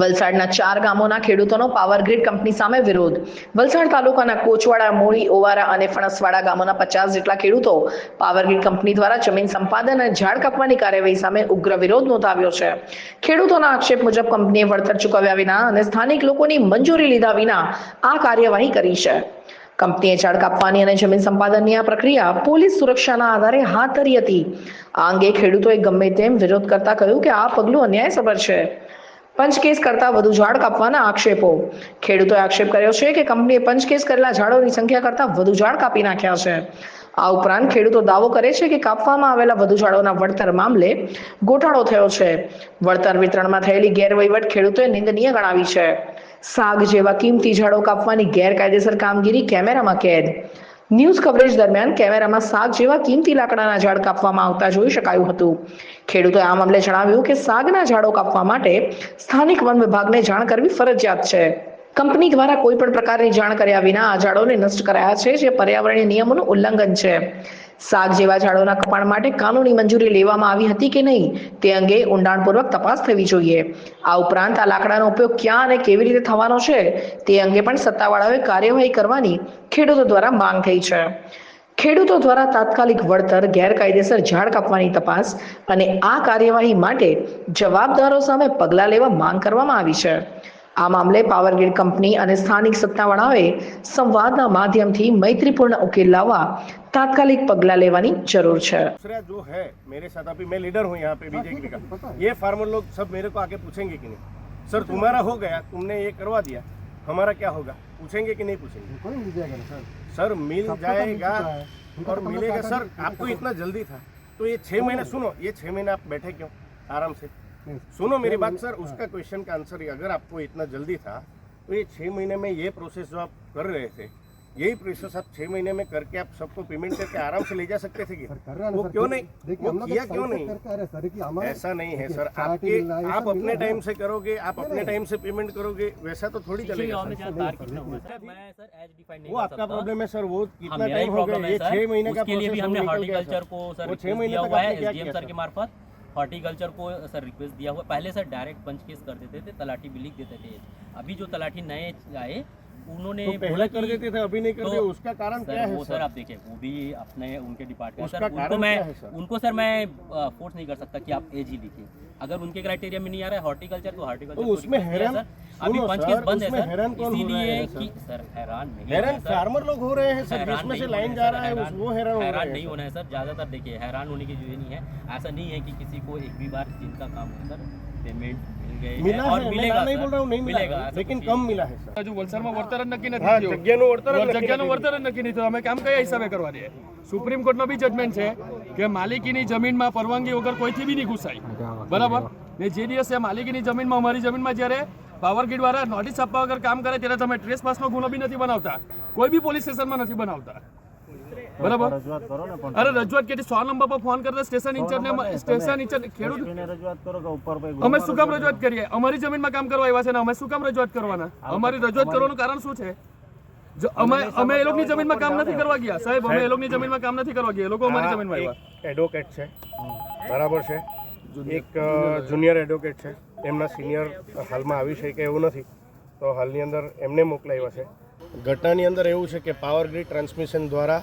વલસાડના ચાર ગામોના ખેડૂતોનો પાવર ગ્રીડ કંપની સામે વિરોધ. વલસાડ તાલુકાના કોચવાડા, મોળી, ઓવારા અને ફણસવાડા ગામોના પચાસ જેટલા ખેડૂતો પાવર ગ્રીડ કંપની દ્વારા જમીન સંપાદન અને ઝાડ કાપવાની કાર્યવાહી સામે ઉગ્ર વિરોધ નોંધાવ્યો છે. ખેડૂતોના આક્ષેપ મુજબ કંપનીએ વળતર ચૂકવ્યા વિના અને સ્થાનિક લોકોની મંજૂરી લીધા વિના આ કાર્યવાહી કરી છે. કંપનીએ ઝાડ કાપવાની અને જમીન સંપાદનની આ પ્રક્રિયા પોલીસ સુરક્ષાના આધારે હાથ ધરી હતી. આ અંગે ખેડૂતોએ ગમે તેમ વિરોધ કરતા કહ્યું કે આ પગલું અન્યાયસભર છે. પંચકેસ કરતા વધુ ઝાડ કાપવાના આક્ષેપો. ખેડૂતોએ આક્ષેપ કર્યો છે કે કંપનીએ પંચકેસ કરેલા ઝાડોની સંખ્યા કરતા વધુ ઝાડ કાપી નાખ્યા છે. આ ઉપરાંત ખેડૂતો દાવો કરે છે કે કાપવામાં આવેલા વધુ ઝાડોના વળતર મામલે ગોટાળો થયો છે. વળતર વિતરણમાં થયેલી ગેરવહીવટ ખેડૂતોએ નિંદનીય ગણાવી છે. સાગ જેવા કિંમતી ઝાડો કાપવાની ગેરકાયદેસર કામગીરી કેમેરામાં કેદ. ન્યૂઝ કવરેજ દરમિયાન કેમેરામાં સાગ જેવા કિંમતી લાકડાના ઝાડ કાપવામાં આવતા જોઈ શકાયું હતું. ખેડૂતોએ આ મામલે જણાવ્યું કે સાગના ઝાડો કાપવા માટે સ્થાનિક વન વિભાગને જાણ કરવી ફરજિયાત છે. કંપની દ્વારા કોઈ પણ પ્રકારની જાણ કર્યા વિના આ ઝાડોને નષ્ટ કરાયા છે, જે પર્યાવરણીય નિયમોનું ઉલ્લંઘન છે. સાગ જેવા ઝાડોના કપાણ માટે કાનૂની મંજૂરી લેવામાં આવી હતી કે નહીં તે અંગે ઊંડાણપૂર્વક તપાસ થવી જોઈએ. આ ઉપરાંત આ લાકડાનો ઉપયોગ ક્યાં અને કેવી રીતે થવાનો છે તે અંગે પણ સત્તાવાળાઓએ કાર્યવાહી કરવાની ખેડૂતો દ્વારા માંગ થઈ છે. ખેડૂતો દ્વારા તાત્કાલિક વળતર, ગેરકાયદેસર ઝાડ કાપવાની તપાસ અને આ કાર્યવાહી માટે જવાબદારો સામે પગલાં લેવા માંગ કરવામાં આવી છે. આ મામલે પાવરગ્રીડ કંપની અને સ્થાનિક સત્તાવાળાઓએ સંવાદના માધ્યમથી મૈત્રીપૂર્ણ ઉકેલ લાવવા તાત્કાલિક પગલાં લેવાની જરૂર છે दूसरा जो है मेरे साथ अभी मैं लीडर हूँ यहाँ पे बीजेपी का ये फार्मर लोग सब मेरे को आके पूछेंगे कि नहीं सर तुम्हारा हो गया तुमने ये करवा दिया हमारा क्या होगा पूछेंगे कि नहीं पूछेंगे कोई मिल जाएगा ना सर सर मिल सबका तो मिल जाएगा चुका है। उनका और तो मतलब मिलेगा आधार सर मिल आपको चुका है। इतना जल्दी था तो ये छह महीने सुनो ये छह महीने आप बैठे क्यों आराम से नहीं, सुनो मेरी छह बात महीने- सर उसका क्वेश्चन का आंसर अगर आपको इतना जल्दी था तो ये छह महीने में ये प्रोसेस जो आप कर रहे थे यही प्रोसेस आप छह महीने में करके आप सबको पेमेंट करके आराम से ले जा सकते थे कि वो क्यों नहीं? वो किया क्यों नहीं? ऐसा नहीं है सर आपके आप अपने टाइम से करोगे आप अपने टाइम से पेमेंट करोगे वैसा तो थोड़ी चलेगा वो आपका प्रॉब्लम तो। है सर वो कितना हाँ, टाइम हो गया छह महीने का लिए भी हमने हॉर्टिकल्चर को सर छह महीने हुआ है एसडीएम सर के मार्फत। हॉर्टिकल्चर को सर रिक्वेस्ट दिया हुआ पहले सर डायरेक्ट पंच केस कर देते थे तलाटी भी लिख देते थे। अभी जो तलाटी नए आए उन्होंने तो पहले कर देते थे अभी नहीं कर तो- उसका कारण क्या है वो सर? आप देखिए वो भी अपने उनके डिपार्टमेंट उसका सर उनको कारण मैं क्या है, सर? उनको सर मैं फोर्स नहीं कर सकता कि आप एज ही लिखिए अगर उनके क्राइटेरिया में नहीं आ रहा है हॉर्टिकल्चर तो हॉर्टिकल्चर तो उसमें हैरान- अभी पंच केस बंद है सर इसीलिए कि सर? हैरान नहीं हैरान है। फार्मर लोग हो रहे हैं सर हैरान जिसमें से लाइन जा रहा है वो हैरान हो रहे हैरान नहीं होना है सर ज़्यादातर देखिए हैरान होने की जो नहीं है। ऐसा नहीं है कि किसी को एक भी बार जिनका काम हो सर पेमेंट मिल गए मिला है और है मैं मिलेगा ना नहीं सर, बोल रहा हूँ नहीं मिला मिलेगा है, ऐसा लेकिन कुछ कम नहीं है। मिला है સર હજુ વલસાડમાં વળતર જ નક્કી હા નથી થયું જગ્યાનું વળતર જ નક્કી જગ્યાનું નથી વળતર જ નક્કી નહીં થયું અમે કામ કયા હિસાબે કરવા દઈએ સુપ્રીમ કોર્ટનો બી જજમેન્ટ છે કે માલિકીની જમીનમાં પરવાનગી વગર કોઈથી બી નહીં ઘૂસાય બરાબર ને જે દિવસે માલિકીની જમીનમાં અમારી જમીનમાં જ્યારે પાવર ગ્રીડ વાળા નોટિસ આપવા વગર કામ કરે ત્યારે તમે ટ્રેસ પાસનો ગુનો બી નથી બનાવતા કોઈ બી પોલીસ સ્ટેશનમાં નથી બનાવતા બરાબર? અરે રજૂઆત કરી સો નંબર પર ફોન કરતા સ્ટેશન ઇન્ચાર્જને સ્ટેશન ઇન્ચાર્જ ખેડૂત રજૂઆત કરો કે ઉપર પર અમે શું કામ રજૂઆત કરીએ? અમારી જમીનમાં કામ કરવા આવ્યા છે ને અમે શું કામ રજૂઆત કરવાના? અમારી રજૂઆત કરવાનું કારણ શું છે? જો અમે અમે એ લોકોની જમીનમાં કામ નથી કરવા ગયા. સાહેબ અમે એ લોકોની જમીનમાં કામ નથી કરવા ગયા. એ લોકો અમારી જમીનમાં આવ્યા. એડવોકેટ છે. બરાબર છે. એક જુનિયર એડવોકેટ છે. એમના સિનિયર હાલમાં આવી છે કે એવું નથી. તો હાલની અંદર એમને મોકલાવ્યા છે. ઘટનાની અંદર એવું છે કે પાવર ગ્રીડ ટ્રાન્સમિશન દ્વારા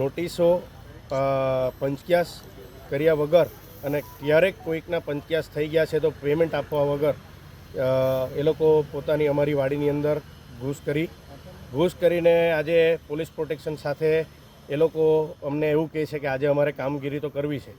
નોટિસો પંચક્યાસ કર્યા વગર અને ક્યારેક કોઈકના પંચક્યાસ થઈ ગયા છે તો પેમેન્ટ આપવા વગર એ લોકો પોતાની અમારી વાડીની અંદર ઘૂસ કરી. ઘૂસ કરીને આજે પોલીસ પ્રોટેક્શન સાથે એ લોકો અમને એવું કહે છે કે આજે અમારે કામગીરી તો કરવી છે.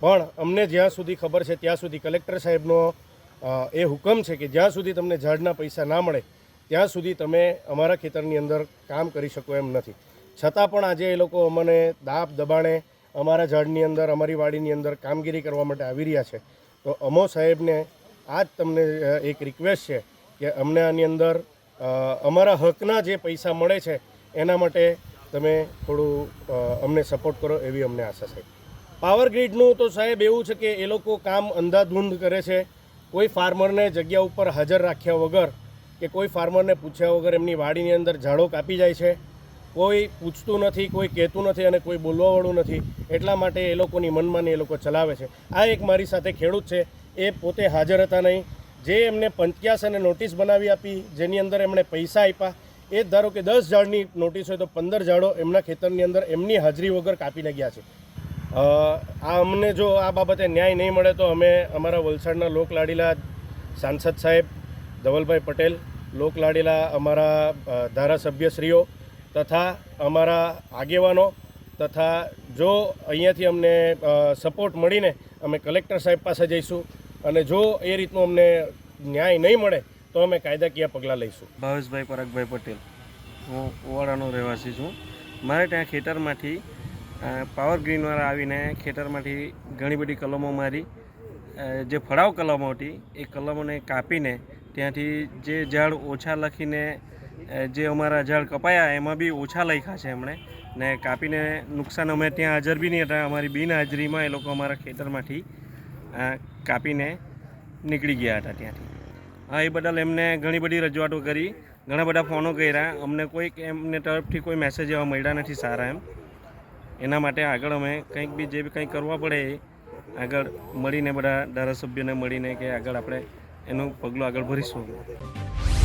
પણ અમને જ્યાં સુધી ખબર છે ત્યાં સુધી કલેક્ટર સાહેબનો એ હુકમ છે કે જ્યાં સુધી તમને ઝાડના પૈસા ના મળે, ત્યાં સુધી તમે અમારા ખેતરની અંદર કામ કરી શકો એમ નથી. છતાં પણ આજે એ લોકો અમને દાબ દબાણે અમારા ઝાડની અંદર, અમારી વાડીની અંદર કામગીરી કરવા માટે આવી રહ્યા છે. તો અમો સાહેબને આ જ તમને એક રિક્વેસ્ટ છે કે અમને આની અંદર અમારા હકના જે પૈસા મળે છે, એના માટે તમે થોડું અમને સપોર્ટ કરો એવી અમને આશા છે. પાવર ગ્રીડનું તો સાહેબ એવું છે કે એ લોકો કામ અંધાધૂંધ કરે છે. કોઈ ફાર્મરને જગ્યા ઉપર હાજર રાખ્યા વગર કે કોઈ ફાર્મરને પૂછ્યા વગર એમની વાડીની અંદર ઝાડો કાપી જાય છે. કોઈ પૂછતું નથી, કોઈ કહેતું નથી અને કોઈ બોલવાવાળું નથી. એટલા માટે એ લોકોની મનમાની એ લોકો ચલાવે છે. આ એક મારી સાથે ખેડૂત છે. એ પોતે હાજર હતા નહીં. જે એમને પંચ્યાસ અને નોટિસ બનાવી આપી, જેની અંદર એમણે પૈસા આપ્યા. એ ધારો કે દસ ઝાડની નોટિસ હોય તો પંદર ઝાડો એમના ખેતરની અંદર એમની હાજરી વગર કાપીને ગયા છે. આ અમને જો આ બાબતે ન્યાય નહીં મળે તો અમે અમારા વલસાડના લોકલાડીલા સાંસદ સાહેબ ધવલભાઈ પટેલ લોકલાડીલા અમારા ધારાસભ્યશ્રીઓ તથા અમારા આગેવાનો તથા જો અહીંયાથી અમને સપોર્ટ મળીને અમે કલેક્ટર સાહેબ પાસે જઈશું અને જો એ રીતનું અમને ન્યાય નહીં મળે, તો અમે કાયદાકીય પગલાં લઈશું. ભાવેશભાઈ પરાગભાઈ પટેલ. હું ઓવાડાનો રહેવાસી છું. મારે ત્યાં ખેતરમાંથી પાવર ગ્રીનવાળા આવીને ખેતરમાંથી ઘણી બધી કલમો મારી જે ફળાવ કલમો હતી, એ કલમોને કાપીને ત્યાંથી જે ઝાડ ઓછા લખીને જે અમારા ઝાડ કપાયા, એમાં બી ઓછા લખ્યા છે એમણે. ને કાપીને નુકસાન અમે ત્યાં હાજર બી નહીં હતા. અમારી બિનહાજરીમાં એ લોકો અમારા ખેતરમાંથી કાપીને નીકળી ગયા હતા ત્યાંથી. હા, એ બદલ એમને ઘણી બધી રજૂઆતો કરી. ઘણા બધા ફોનો કર્યા. અમને કોઈક એમને તરફથી કોઈ મેસેજ એવા મળ્યા નથી સારા એમ. એના માટે આગળ અમે કંઈક બી જે બી કંઈક કરવા પડે આગળ મળીને બધા ધારાસભ્યોને મળીને કે આગળ આપણે એનું પગલું આગળ ભરીશું.